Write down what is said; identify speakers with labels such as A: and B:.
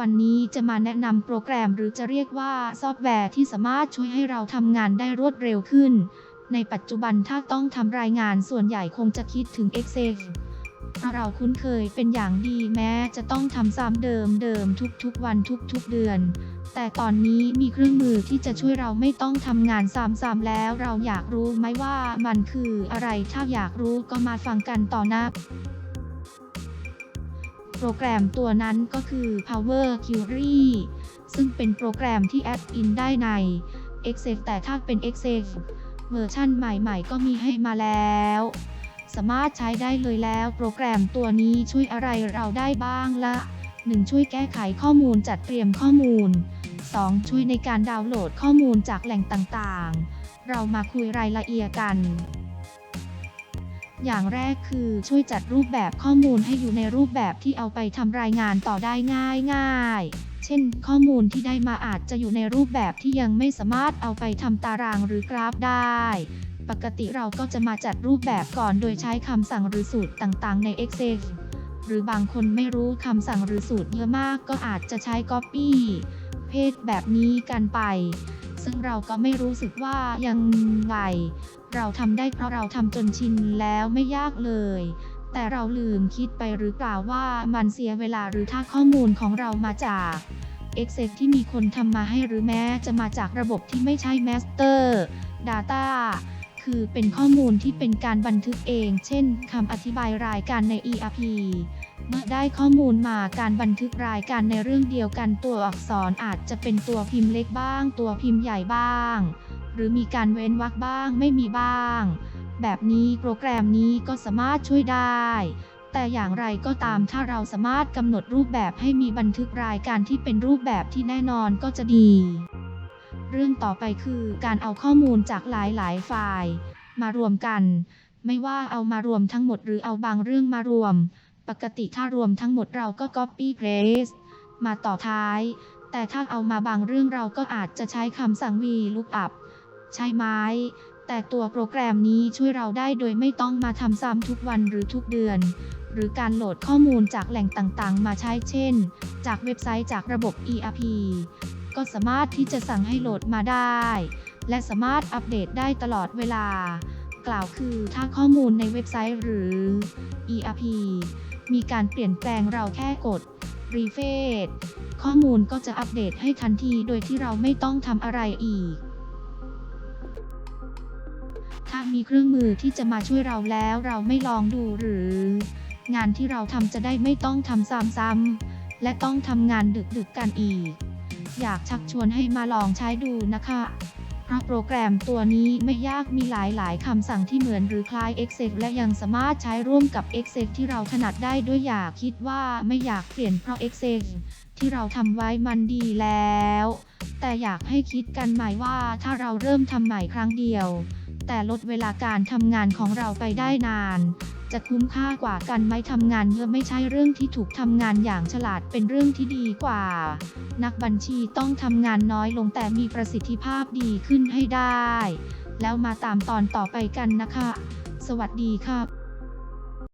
A: วันนี้จะมาแนะนำโปรแกรมหรือจะเรียกว่าซอฟต์แวร์ที่สามารถช่วยให้เราทำงานได้รวดเร็วขึ้น ในปัจจุบันถ้าต้องทำรายงานส่วนใหญ่คงจะคิดถึง Excel เราะเราคุ้นเคยเป็นอย่างดีแม้จะต้องทำซ้ำเดิมเดิมทุกๆ วันทุกๆ เดือน แต่ตอนนี้มีเครื่องมือที่จะช่วยเราไม่ต้องทำงานซ้ำๆแล้ว เราอยากรู้ไหมว่ามันคืออะไรถ้าอยากรู้ก็มาฟังกันต่อนะ โปรแกรมตัวนั้นก็คือ Power Query ซึ่งเป็นโปรแกรมที่แอดอินได้ใน Excel แต่ถ้าเป็น Excel เวอร์ชันใหม่ๆ ก็มีให้มาแล้ว สามารถใช้ได้เลยแล้วโปรแกรมตัวนี้ช่วยอะไรเราได้บ้างละ 1. ช่วยแก้ไขข้อมูลจัดเตรียมข้อมูล 2. ช่วยในการดาวน์โหลดข้อมูลจากแหล่งต่างๆ เรามาคุยรายละเอียดกัน อย่างแรกคือช่วยจัดรูปแบบข้อมูลให้อยู่ในรูปแบบที่เอาไปทำรายงานต่อได้ง่ายง่ายเช่น ข้อมูลที่ได้มาอาจจะอยู่ในรูปแบบที่ยังไม่สามารถเอาไปทำตารางหรือกราฟได้ ปกติเราก็จะมาจัดรูปแบบก่อนโดยใช้คำสั่งหรือสูตรต่างๆ ใน Excel หรือบางคนไม่รู้คำสั่งหรือสูตรเยอะมากก็อาจจะใช้ Copy เพจแบบนี้กันไป ซึ่งเราก็ไม่รู้สึกว่ายังไง เราทำได้เพราะเราทำจนชินแล้วไม่ยากเลย แต่เราลืมคิดไปหรือเปล่าว่ามันเสียเวลาหรือถ้าข้อมูลของเรามาจาก Excel ที่มีคนทำมาให้หรือแม้จะมาจากระบบที่ไม่ใช่ Master Data คือเป็นข้อมูลที่เป็นการบันทึกเอง เช่นคำอธิบายรายการใน ERP เมื่อได้ข้อมูลมาการบันทึกรายการในเรื่องเดียวกันตัวอักษรอาจจะเป็นตัวพิมพ์เล็กบ้าง ตัวพิมพ์ใหญ่บ้าง หรือมีการเว้นวรรคบ้างไม่มีบ้าง แบบนี้โปรแกรมนี้ก็สามารถช่วยได้ แต่อย่างไรก็ตามถ้าเราสามารถกำหนดรูปแบบให้มีบันทึกรายการที่เป็นรูปแบบที่แน่นอนก็จะดี เรื่องต่อไปคือการเอาข้อมูลจากหลายๆไฟล์มารวมกัน ไม่ว่าเอามารวมทั้งหมดหรือเอาบางเรื่องมารวม ปกติถ้ารวมทั้งหมดเราก็ copy paste มาต่อท้าย แต่ถ้าเอามาบางเรื่องเราก็อาจจะใช้คำสั่ง VLOOKUP ใช่ไหมแต่ตัวโปรแกรมนี้ช่วยเราได้โดยไม่ต้องมาทำซ้ำทุกวันหรือทุกเดือน หรือการโหลดข้อมูลจากแหล่งต่างๆ มาใช้เช่น จากเว็บไซต์จากระบบ ERP ก็สามารถที่จะสั่งให้โหลดมาได้ และสามารถอัปเดตได้ตลอดเวลา กล่าวคือถ้าข้อมูลในเว็บไซต์หรือ ERP มีการเปลี่ยนแปลงเราแค่กด Refresh ข้อมูลก็จะอัปเดตให้ทันทีโดยที่เราไม่ต้องทำอะไรอีก ถ้ามีเครื่องมือที่จะมาช่วยเราแล้วเราไม่ลองดูหรือ งานที่เราทำจะได้ไม่ต้องทำซ้ำๆและต้องทำงานดึกๆกันอีก อยากชักชวนให้มาลองใช้ดูนะคะ เพราะโปรแกรมตัวนี้ไม่ยากมีหลายๆคำสั่งที่เหมือนหรือคล้าย Excel และยังสามารถใช้ร่วมกับ Excel ที่เราถนัดได้ด้วยอยากคิดว่าไม่อยากเปลี่ยนเพราะ Excel ที่เราทำไว้มันดีแล้ว แต่อยากให้คิดกันใหม่ว่าถ้าเราเริ่มทำใหม่ครั้งเดียว แต่ลดเวลาการทำงานของเราไปได้นาน จะคุ้มค่ากว่ากันไหมทำงานเยอะไม่ใช่เรื่องที่ถูกทำงานอย่างฉลาดเป็นเรื่องที่ดีกว่า นักบัญชีต้องทำงานน้อยลงแต่มีประสิทธิภาพดีขึ้นให้ได้ แล้วมาตามตอนต่อไปกันนะคะ สวัสดีครับ